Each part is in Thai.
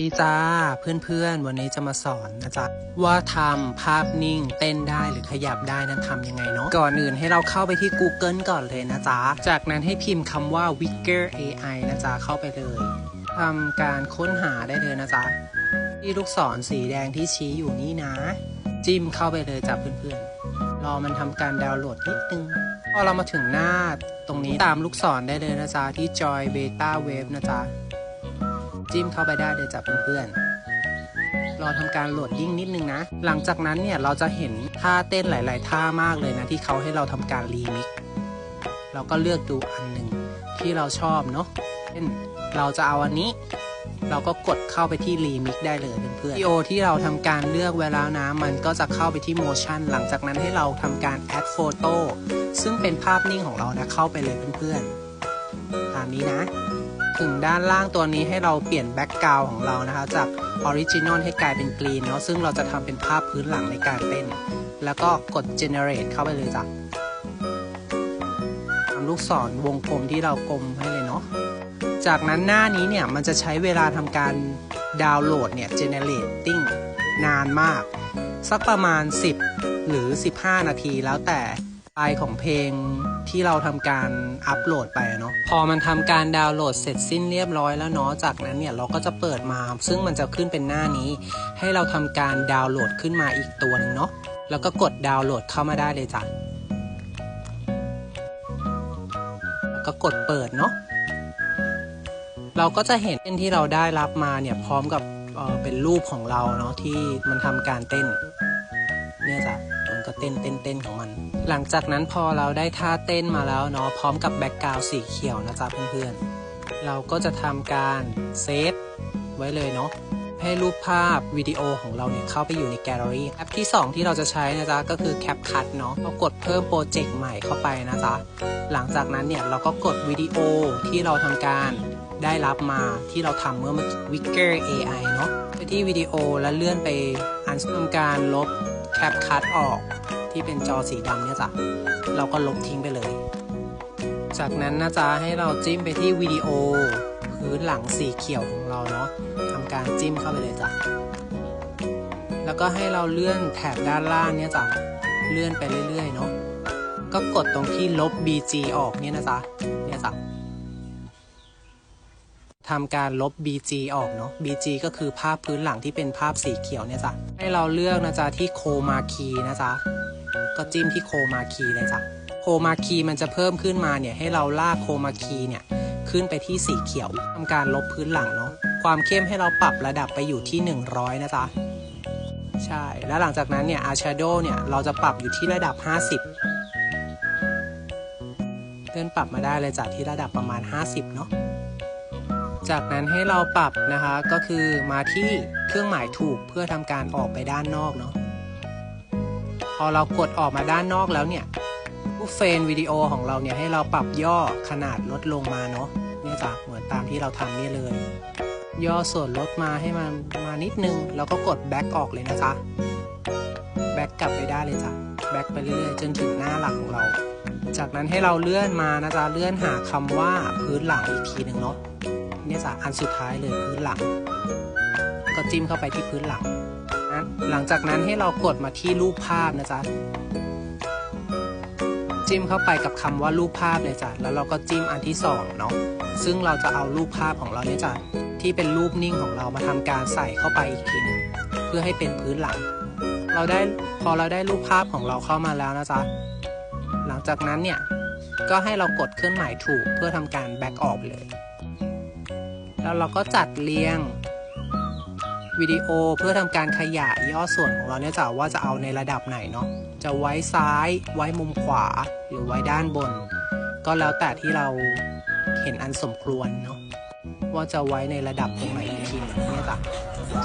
ดีจ้าเพื่อนๆ วันนี้จะมาสอนนะจ๊ะว่าทำภาพนิ่งเต้นได้หรือขยับได้นั้นทำยังไงเนาะก่อนอื่นให้เราเข้าไปที่ Google ก่อนเลยนะจ๊ะจากนั้นให้พิมพ์คำว่า Wigger AI นะจ๊ะเข้าไปเลยทำการค้นหาได้เลยนะจ๊ะที่ลูกศรสีแดงที่ชี้อยู่นี่นะ จิ้มเข้าไปเลยจ้ะเพื่อนๆ รอมันทำการดาวน์โหลดนิดนึงพอเรามาถึงหน้าตรงนี้ตามลูกศรได้เลยนะจ๊ะที่ Joy Beta Wave นะจ๊ะ จิ้มเข้าไปได้เลยจ้ะเพื่อนๆรอทำการโหลดยิ่งนิดนึงนะ หลังจากนั้นเนี่ยเราจะเห็นท่าเต้นหลาย ๆ ท่ามากเลยนะที่เขาให้เราทำการรีมิกเราก็เลือกดูอันหนึ่งที่เราชอบเนาะเช่นเราจะเอาอันนี้เราก็กดเข้าไปที่รีมิกได้เลยเพื่อนๆวิดีโอที่เราทำการเลือกไว้แล้วนะ มันก็จะเข้าไปที่ motion หลังจากนั้นให้เราทำการ add photo ซึ่งเป็นภาพนิ่งของเรานะเข้าไปเลยเพื่อนๆ ตามนี้นะ ถึงด้านล่างตัวนี้ให้เราเปลี่ยนแบ็กกราวของเรานะคะจากออริจินอลให้กลายเป็นกรีนเนาะซึ่งเราจะทำเป็นภาพพื้นหลังในการเต้น แล้วก็กด generate เข้าไปเลยจ้ะทำลูกศรวงกลมที่เรากลมให้เลยเนาะจากนั้นหน้านี้เนี่ยมันจะใช้เวลาทำการดาวน์โหลดเนี่ย generating นานมาก สักประมาณ 10 หรือ 15 นาทีแล้วแต่ไฟของเพลง ที่เราทำการอัปโหลดไปเนาะพอมันทำการดาวน์โหลดเสร็จสิ้นเรียบร้อยแล้วเนาะจากนั้นเนี่ยเราก็จะเปิดมา ซึ่งมันจะขึ้นเป็นหน้านี้ ให้เราทำการดาวน์โหลดขึ้นมาอีกตัวหนึงเนาะแล้วก็กดดาวน์โหลดเข้ามาได้เลยจ้ะแล้วก็กดเปิดเนาะเราก็จะเห็นเต้นที่เราได้รับมาเนี่ยพร้อมกับเเป็นรูปของเราเนาะที่มันทำการเต้นเนี่ยจ้ะ มันก็เต้นเต้นเต้นของมัน หลังจากนั้นพอเราได้ท่าเต้นมาแล้วเนาะพร้อมกับแบ็กกราวสีเขียวนะจ๊ะเพื่อนๆ เราก็จะทำการเซฟไว้เลยเนาะให้รูปภาพวิดีโอของเราเนี่ยเข้าไปอยู่ในแกลเลอรี่แอปที่ 2 ที่เราจะใช้นะจ๊ะก็คือ CapCut เนาะเรากดเพิ่มโปรเจกต์ใหม่เข้าไปนะจ๊ะหลังจากนั้นเนี่ยเราก็กดวิดีโอที่เราทำการได้รับมาที่เราทำเมื่อเมื่อกี้ Wigger AI เนาะไปที่วิดีโอแล้วเลื่อนไปอันทำการลบ แคปคัดออกที่เป็นจอสีดำเนี่ยจ้ะ เราก็ลบทิ้งไปเลย จากนั้นนะจ๊ะให้เราจิ้มไปที่วิดีโอพื้นหลังสีเขียวของเราเนาะทำการจิ้มเข้าไปเลยจ้ะ แล้วก็ให้เราเลื่อนแถบด้านล่างเนี่ยจ้ะ เลื่อนไปเรื่อยๆเนาะ ก็กดตรงที่ลบ BG ออกเนี่ยนะจ๊ะ เนี่ยจ้ะ ทำการลบ BG ออกเนาะ BG ก็คือภาพพื้นหลังที่เป็นภาพสีเขียวเนี่ยจ้ะ ให้เราเลือกนะจ๊ะที่โคมาคีนะจ๊ะ ก็จิ้มที่โคมาคีเลยจ้ะ โคมาคีมันจะเพิ่มขึ้นมาเนี่ยให้เราลากโคมาคีเนี่ยขึ้นไปที่สีเขียวทำการลบพื้นหลังเนาะ ความเข้มให้เราปรับระดับไปอยู่ที่ 100 นะจ๊ะ ใช่ แล้วหลังจากนั้นเนี่ยอาชาโดเนี่ยเราจะปรับอยู่ที่ระดับ 50เลื่อนปรับมาได้เลยจ้ะที่ระดับประมาณ 50 เนาะ จากนั้นให้เราปรับนะคะก็คือมาที่เครื่องหมายถูกเพื่อทำการออกไปด้านนอกเนาะพอเรากดออกมาด้านนอกแล้วเนี่ยรูปเฟรมวิดีโอของเราเนี่ยให้เราปรับย่อขนาดลดลงมาเนาะเนี่ยจ้ะเหมือนตามที่เราทำนี่เลย ย่อส่วนลดมาให้มันมานิดนึง แล้วก็กดแบ็กออกเลยนะจ๊ะแบ็กกลับไปได้เลยจ้ะแบ็กไปเรื่อยๆจนถึงหน้าหลักของเรา จากนั้นให้เราเลื่อนมานะจ๊ะเลื่อนหาคำว่าพื้นหลังอีกทีหนึ่งเนาะ เนี่ยจ้ะอันสุดท้ายเลยพื้นหลัง ก็จิ้มเข้าไปที่พื้นหลังนะหลังจากนั้นให้เรากดมาที่รูปภาพนะจ๊ะจิ้มเข้าไปกับคำว่ารูปภาพเลยจ้ะแล้วเราก็จิ้มอันที่สองเนาะซึ่งเราจะเอารูปภาพของเราเนี่ยจ้ะที่เป็นรูปนิ่งของเรามาทำการใส่เข้าไปอีกทีนึงเพื่อให้เป็นพื้นหลัง เราได้พอเราได้รูปภาพของเราเข้ามาแล้วนะจ๊ะหลังจากนั้นเนี่ยก็ให้เรากดเครื่องหมายถูกเพื่อทำการแบ็กออกเลย แล้วเราก็จัดเรียงวิดีโอเพื่อทำการขยายย่อส่วนของเราเนี่ยจะว่าจะเอาในระดับไหนเนาะจะไว้ซ้ายไว้มุมขวาหรือไว้ด้านบน ก็แล้วแต่ที่เราเห็นอันสมควรเนาะว่าจะไว้ในระดับตรงไหนอีกทีนึงเนี่ยจ้ะ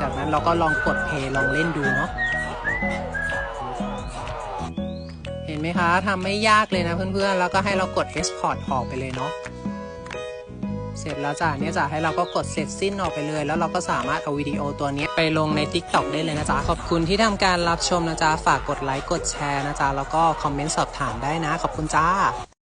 จากนั้นเราก็ลองกดเพย์ลองเล่นดูเนาะเห็นไหมคะทำไม่ยากเลยนะเพื่อนๆแล้วก็ให้เรากด export ออกไปเลยเนาะ เสร็จแล้วจ้ะเนี่ยจ้ะให้เราก็กดเสร็จสิ้นออกไปเลย แล้วเราก็สามารถเอาวิดีโอตัวนี้ไปลงใน TikTok ได้เลยนะจ๊ะ ขอบคุณที่ทำการรับชมนะจ๊ะ ฝากกดไลค์กดแชร์นะจ๊ะ แล้วก็คอมเมนต์สอบถามได้นะ ขอบคุณจ้า